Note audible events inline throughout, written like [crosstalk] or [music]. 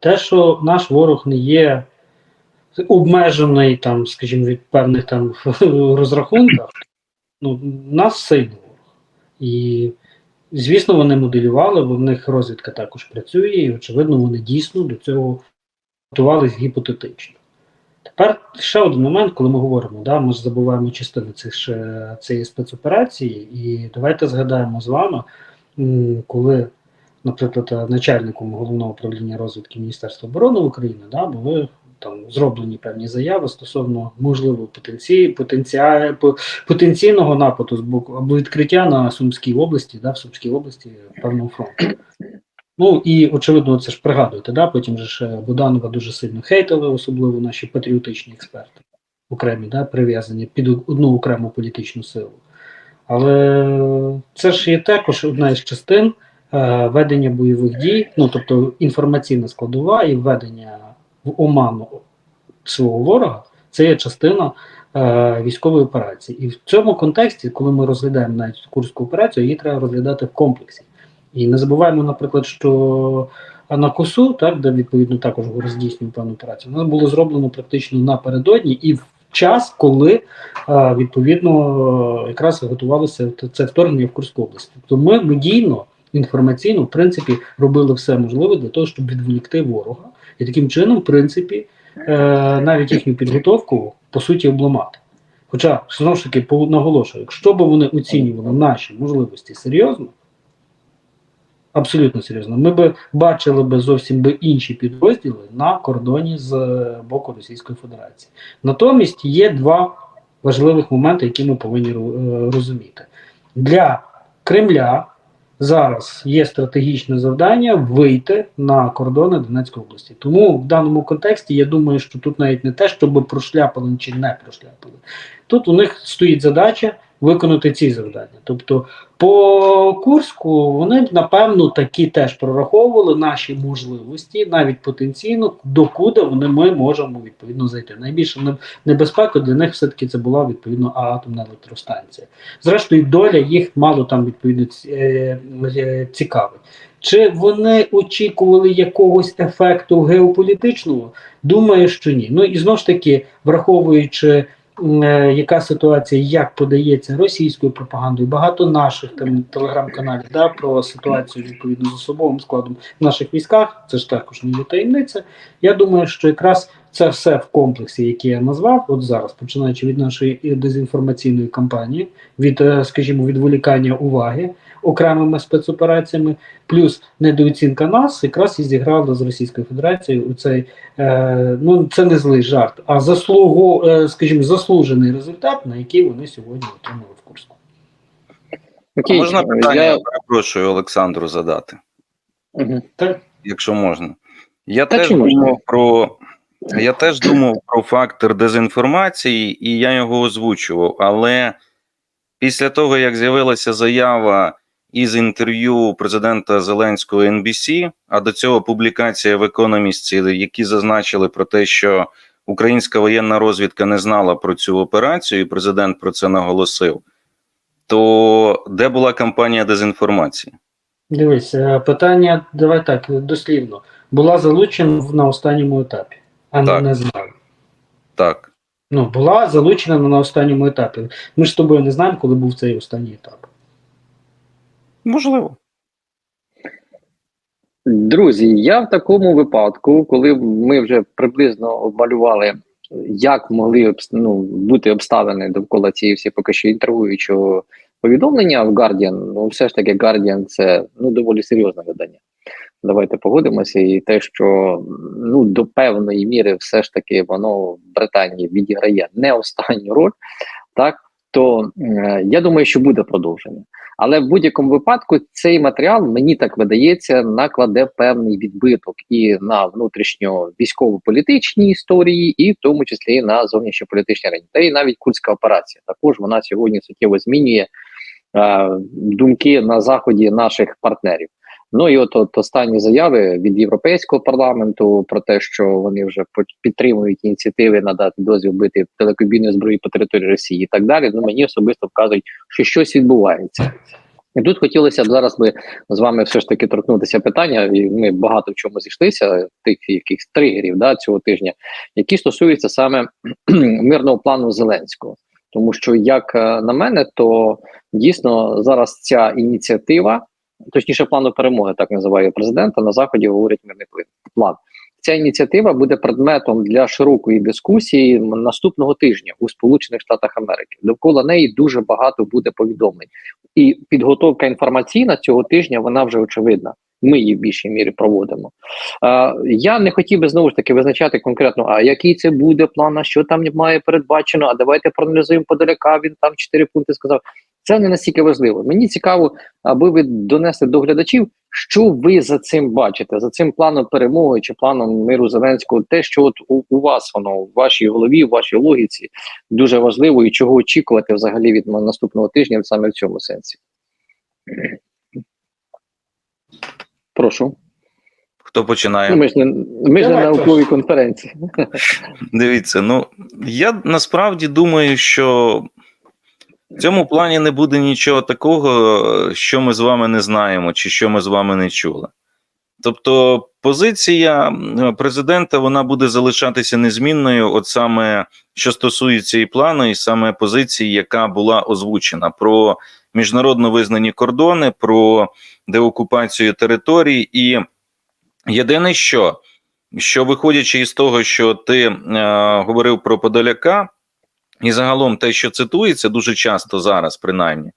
Те, що наш ворог не є обмежений, там, скажімо, від певних там [laughs] розрахунках, ну, нас сильний ворог. І, звісно, вони моделювали, бо в них розвідка також працює, і, очевидно, вони дійсно до цього готувалися гіпотетично. Тепер ще один момент, коли ми говоримо, да, ми ж забуваємо частини цих цієї спецоперації, і давайте згадаємо з вами, коли, наприклад, начальником головного управління розвідки Міністерства оборони України да, були там зроблені певні заяви стосовно можливого потенції, потенціа, потенційного нападу з боку або відкриття на Сумській області, да, в Сумській області певного фронту. Ну і очевидно, це ж пригадуєте, да? потім же ж е, Буданова дуже сильно хейтили, особливо наші патріотичні експерти, окремі, да, прив'язані під одну окрему політичну силу. Але це ж є також одна із частин е, ведення бойових дій, ну тобто інформаційна складова і введення в оману свого ворога, це є частина е, військової операції. І в цьому контексті, коли ми розглядаємо навіть курську операцію, її треба розглядати в комплексі. І не забуваємо, наприклад, що на косу, так, де відповідно також роздійснює певну операцію, воно було зроблено практично напередодні і в час, коли е, відповідно е, якраз готувалося це вторгнення в Курську область. Тобто ми медійно, інформаційно, в принципі, робили все можливе для того, щоб відволікти ворога, і таким чином, в принципі, е, навіть їхню підготовку по суті обламати. Хоча, знову ж таки, наголошую, якщо б вони оцінювали наші можливості серйозно, абсолютно серйозно, ми б бачили б зовсім би інші підрозділи на кордоні з е, боку Російської Федерації. Натомість є два важливих моменти, які ми повинні е, розуміти. Для Кремля зараз є стратегічне завдання вийти на кордони Донецької області. Тому в даному контексті я думаю, що тут навіть не те, щоб прошляпали чи не прошляпали. Тут у них стоїть задача виконати ці завдання. Тобто, по Курську вони напевно такі теж прораховували наші можливості, навіть потенційно, докуди вони ми можемо відповідно зайти. Найбільша не- небезпека для них все-таки це була відповідно атомна електростанція. Зрештою, доля їх мало там відповідно е, е, цікавить. Чи вони очікували якогось ефекту геополітичного? Думаю, що ні. Ну і знову ж таки, враховуючи яка ситуація, як подається російською пропагандою, багато наших там телеграм-каналів да, про ситуацію відповідно з особовим складом в наших військах, це ж також не таємниця. Я думаю, що якраз це все в комплексі, який я назвав, от зараз, починаючи від нашої дезінформаційної кампанії, від, е, скажімо, відволікання уваги окремими спецопераціями, плюс недооцінка нас, якраз і зіграла з Російською Федерацією у цей е, ну це не злий жарт, а заслугу, е, скажімо, заслужений результат, на який вони сьогодні отримали в Курську. А можна питання, я... перепрошую Олександру задати. Так, якщо можна. Я Та теж можна? думав про я теж думав про фактор дезінформації, і я його озвучував. Але після того, як з'явилася заява із інтерв'ю президента Зеленського NBC, а до цього публікація в економісті, які зазначили про те, що українська воєнна розвідка не знала про цю операцію, і президент про це наголосив. То де була кампанія дезінформації? дивись, е, питання, давай так, дослівно, була залучена на останньому етапі, а не, Так. не знали. Так. Ну, була залучена на останньому етапі. Ми ж з тобою не знаємо, коли був цей останній етап. Можливо. Друзі, я в такому випадку, коли ми вже приблизно обмалювали, як могли ну, бути обставини довкола цієї всі поки що інтригуючого повідомлення в Guardian, ну все ж таки Guardian це ну доволі серйозне видання. Давайте погодимося, і те, що ну до певної міри, все ж таки воно в Британії відіграє не останню роль, так то е, я думаю, що буде продовження. Але в будь-якому випадку цей матеріал, мені так видається, накладе певний відбиток і на внутрішньо військово-політичні історії, і в тому числі і на зовнішньополітичні арені. Та й навіть курська операція також вона сьогодні суттєво змінює е, думки на заході наших партнерів. Ну і от, от останні заяви від європейського парламенту про те, що вони вже підтримують ініціативи надати дозвіл бити далекобійної зброї по території Росії і так далі. Ну мені особисто вказують, що щось відбувається. І тут хотілося б зараз би з вами все ж таки торкнутися питання, і ми багато в чому зійшлися, тих якихось тригерів да, цього тижня, які стосуються саме [clears throat] мирного плану Зеленського. Тому що, як е, на мене, то дійсно зараз ця ініціатива, точніше, плану перемоги, так називає президента, на заході говорять мирний план. Ця ініціатива буде предметом для широкої дискусії наступного тижня у Сполучених Штатах Америки. Довкола неї дуже багато буде повідомлень, і підготовка інформаційна цього тижня вона вже очевидна. Ми її в більшій мірі проводимо. Е, я не хотів би знову ж таки визначати конкретно, а який це буде план, а що там має передбачено. А давайте проаналізуємо Подоляка. Він там чотири пункти сказав. Це не настільки важливо. Мені цікаво, аби ви донесли до глядачів, що ви за цим бачите, за цим планом перемоги чи планом миру Зеленського, те, що от у, у вас воно в вашій голові, в вашій логіці дуже важливо, і чого очікувати взагалі від наступного тижня саме в цьому сенсі. Прошу. Хто починає? Ну, ми ж не ми ж не на науковій конференції. Дивіться, ну я насправді думаю, що в цьому плані не буде нічого такого, що ми з вами не знаємо, чи що ми з вами не чули. Тобто, позиція президента вона буде залишатися незмінною, от саме що стосується і плану, і саме позиції, яка була озвучена про міжнародно визнані кордони, про деокупацію територій. І єдине, що що виходячи із того, що ти е, говорив про Подоляка, і загалом те, що цитується дуже часто зараз, принаймні,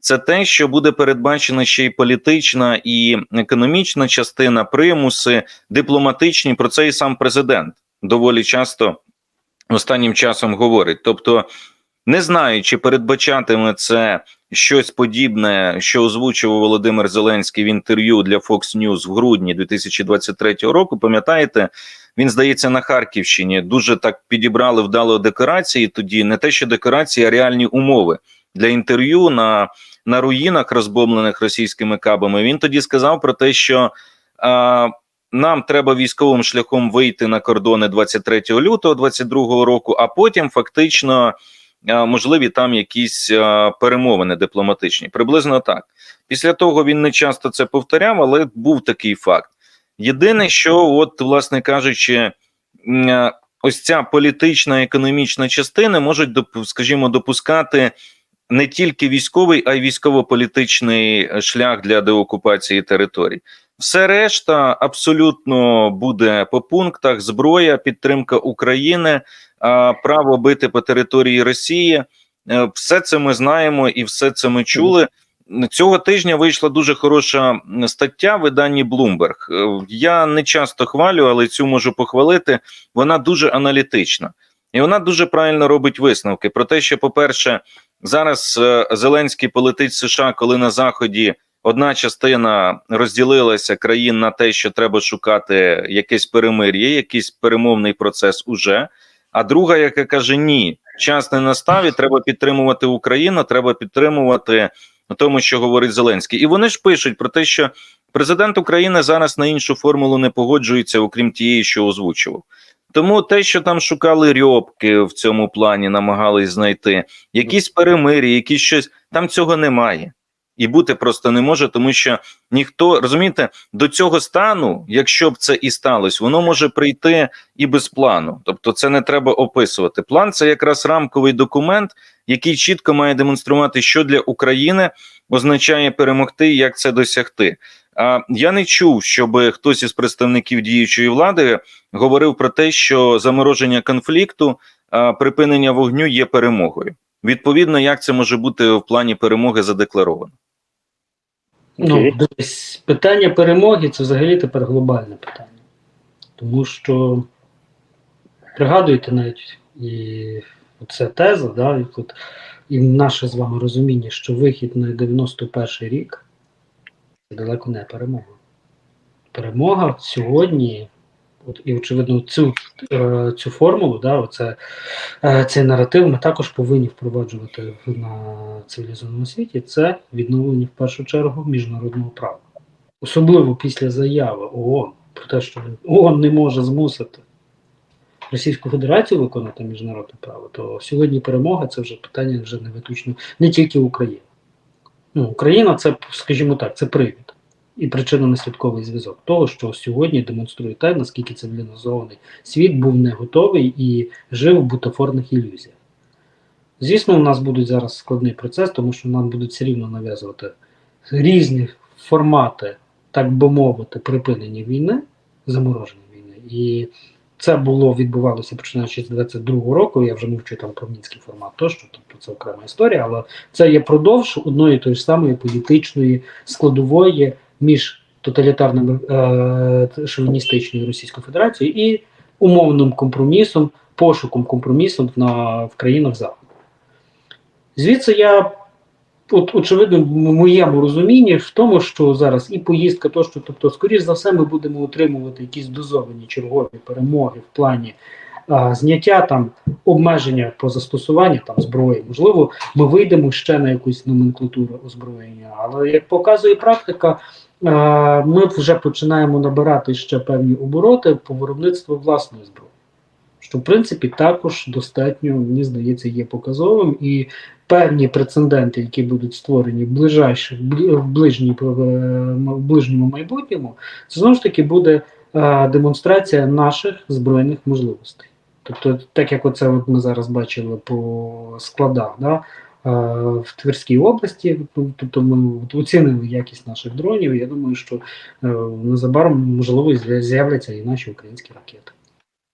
це те, що буде передбачена ще й політична і економічна частина, примуси, дипломатичні. Про це і сам президент доволі часто останнім часом говорить. Тобто, не знаю, чи передбачатиме це щось подібне, що озвучував Володимир Зеленський в інтерв'ю для Fox News в грудні 2023 року. Пам'ятаєте, він здається на Харківщині дуже так підібрали вдало декорації. Тоді не те, що декорації, а реальні умови для інтерв'ю на, на руїнах, розбомблених російськими кабами. Він тоді сказав про те, що а, нам треба військовим шляхом вийти на кордони 23 лютого 2022 року, а потім фактично. Можливі там якісь а, перемовини дипломатичні, приблизно так. Після того він не часто це повторяв, але був такий факт. Єдине, що, от, власне кажучи, е, ось ця політична економічна частина можуть, скажімо, допускати не тільки військовий, а й військово-політичний е, шлях для деокупації територій. Все решта абсолютно буде по пунктах: зброя, підтримка України, право бити по території Росії. Е, Все це ми знаємо і все це ми чули. Цього тижня вийшла дуже хороша стаття в виданні Bloomberg. Е, Я не часто хвалю, але цю можу похвалити. Вона дуже аналітична. І вона дуже правильно робить висновки про те, що, по-перше, зараз е, Зеленський полетить США, коли на Заході одна частина розділилася країн на те, що треба шукати якесь перемир'я, якийсь перемовний процес уже. А друга, яка каже: ні, час не настав, і треба підтримувати Україну, треба підтримувати тому, що говорить Зеленський. І вони ж пишуть про те, що президент України зараз на іншу формулу не погоджується, окрім тієї, що озвучував. Тому те, що там шукали рьобки в цьому плані, намагались знайти якісь перемир'я, якісь щось там цього немає. І бути просто не може, тому що ніхто розумієте, до цього стану, якщо б це і сталося, воно може прийти і без плану. Тобто, це не треба описувати. План це якраз рамковий документ, який чітко має демонструвати, що для України означає перемогти, як це досягти. А я не чув, щоб хтось із представників діючої влади говорив про те, що замороження конфлікту, припинення вогню є перемогою. Відповідно, як це може бути в плані перемоги задекларовано? Ну, десь питання перемоги це взагалі тепер глобальне питання. Тому що пригадуєте навіть і ця теза, да, і, тут, і наше з вами розуміння, що вихід на 91 рік це далеко не перемога. Перемога сьогодні, от, і очевидно, цю, е, цю формулу, да, оце, е, цей наратив ми також повинні впроваджувати на цивілізованому світі. Це відновлення в першу чергу міжнародного права. Особливо після заяви ООН про те, що ООН не може змусити Російську Федерацію виконати міжнародне право, то сьогодні перемога це вже питання вже не виключно не тільки України. Ну, Україна це, скажімо так, це привід і причинно-наслідковий зв'язок того, що сьогодні демонструє те, наскільки цивілізований світ був не готовий і жив в бутафорних ілюзіях. Звісно, у нас будуть зараз складний процес, тому що нам будуть все рівно нав'язувати різні формати, так би мовити, припинення війни, замороження війни. І це було відбувалося починаючи з 22-го року. Я вже мовчу там про мінський формат, тощо, тобто це окрема історія, але це є продовж одної тої ж самої політичної складової між тоталітарним е, шовіністичною Російською Федерацією і умовним компромісом, пошуком компромісу на, в країнах Заходу. Звідси я, от, очевидно, в моєму розумінні в тому, що зараз і поїздка, то що, тобто, скоріш за все, ми будемо отримувати якісь дозовані чергові перемоги в плані зняття там обмеження по застосуванню там зброї. Можливо, ми вийдемо ще на якусь номенклатуру озброєння, але як показує практика. Ми вже починаємо набирати ще певні обороти по виробництву власної зброї, що в принципі також достатньо, мені здається, є показовим і певні прецеденти, які будуть створені в ближайших в ближній е, в ближньому майбутньому, це знову ж таки буде е, демонстрація наших збройних можливостей. Тобто, так як оце от ми зараз бачили по складах, да, в Тверській області, тобто ми оцінили якість наших дронів. Я думаю, що е, незабаром можливо з'я- з'являться і наші українські ракети.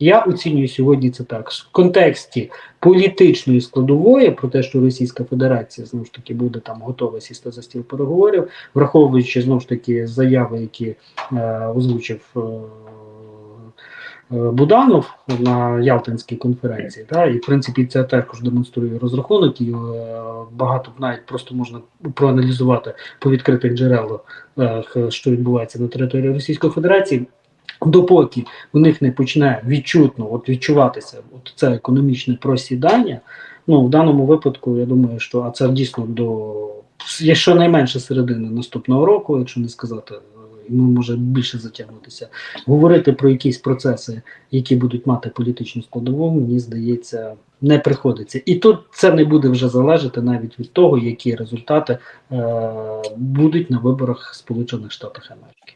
Я оцінюю сьогодні це так. В контексті політичної складової, про те, що Російська Федерація знову ж таки буде там готова сісти за стіл переговорів, враховуючи знову ж таки заяви, які е, озвучив е, е, Буданов на Ялтинській конференції. Та, і в принципі це також демонструє розрахунок, і е, багато навіть просто можна проаналізувати по відкритих джерелах, е, що відбувається на території Російської Федерації. Допоки у них не почне відчутно от відчуватися от це економічне просідання, ну в даному випадку я думаю, що а це дійсно до якщо найменше середини наступного року, якщо не сказати, е, ми можемо більше затягнутися, говорити про якісь процеси, які будуть мати політичну складову, мені здається, не приходиться. І тут це не буде вже залежати навіть від того, які результати е, будуть на виборах Сполучених Штатів Америки.